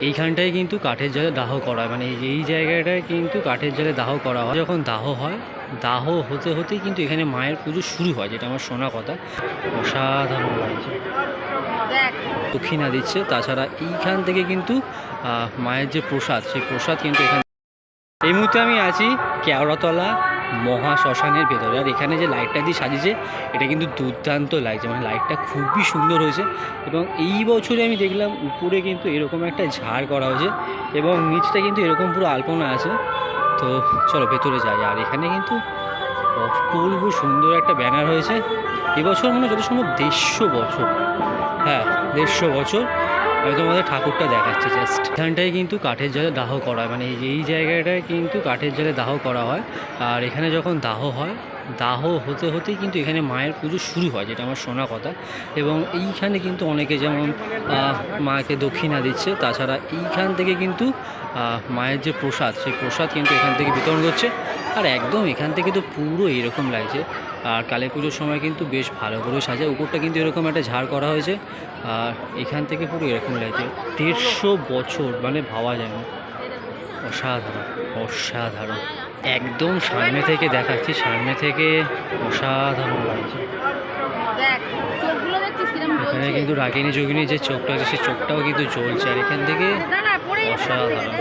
এইখানটায় কিন্তু কাঠের জলে দাহ করা হয়। মানে এই- এই জায়গাটায় কিন্তু কাঠের জলে দাহ করা হয়। যখন দাহ হয় দাহ হতে হতেই কিন্তু এখানে মায়ের পুজো শুরু হয় যেটা আমার শোনা কথা। অসাধারণ লাগছে। দক্ষিণা দিচ্ছে। তাছাড়া এইখান থেকে কিন্তু মায়ের যে প্রসাদ সেই প্রসাদ কিন্তু এখানে এই মুহূর্তে আমি আছি কেওড়াতলা মহা শ্মশানের ভেতরে। আর এখানে যে লাইটটা দিয়ে সাজিয়েছে, এটা কিন্তু দুর্দান্ত লাগছে মানে লাইটটা খুবই সুন্দর হয়েছে। এবং এই বছরে আমি দেখলাম উপরে কিন্তু এরকম একটা ঝাড় করা হয়েছে এবং নিচটা কিন্তু এরকম পুরো আলপনা আছে। তো চলো ভেতরে যাই। আর এখানে কিন্তু অপূর্ব সুন্দর একটা ব্যানার হয়েছে। এবছর মনে যত সম্ভব দেড়শো বছর। হ্যাঁ দেড়শো বছর। আমি তোমাদের ঠাকুরটা দেখাচ্ছি জাস্ট এখানটায় কিন্তু কাঠের জলে দাহ করা হয় মানে এই- জায়গাটায় কিন্তু কাঠের জলে দাহ করা হয়। আর এখানে যখন দাহ হয়, দাহ হতে হতেই কিন্তু এখানে মায়ের পুজো শুরু হয়, যেটা আমার শোনা কথা। এবং এইখানে কিন্তু অনেকে যেমন মাকে দক্ষিণা দিচ্ছে, তাছাড়া এইখান থেকে কিন্তু মায়ের যে প্রসাদ, সেই প্রসাদ কিন্তু এখান থেকে বিতরণ করছে। আর একদম এখান থেকে তো পুরো এরকম লাগছে। আর কালী পুজোর সময় কিন্তু বেশ ভালো করে সাজায় উপরটা কিন্তু এরকম একটা ঝাড় করা হয়েছে। আর এখান থেকে পুরো এরকম লাগছে দেড়শো বছর মানে ভাবা যায় না। অসাধারণ অসাধারণ। একদম সামনে থেকে দেখাচ্ছি সামনে থেকে অসাধারণ লাগছে। এখানে কিন্তু রাগিনী যোগিনী যে চোখটা আছে সেই চোখটাও কিন্তু জ্বলছে। আর এখান থেকে অসাধারণ।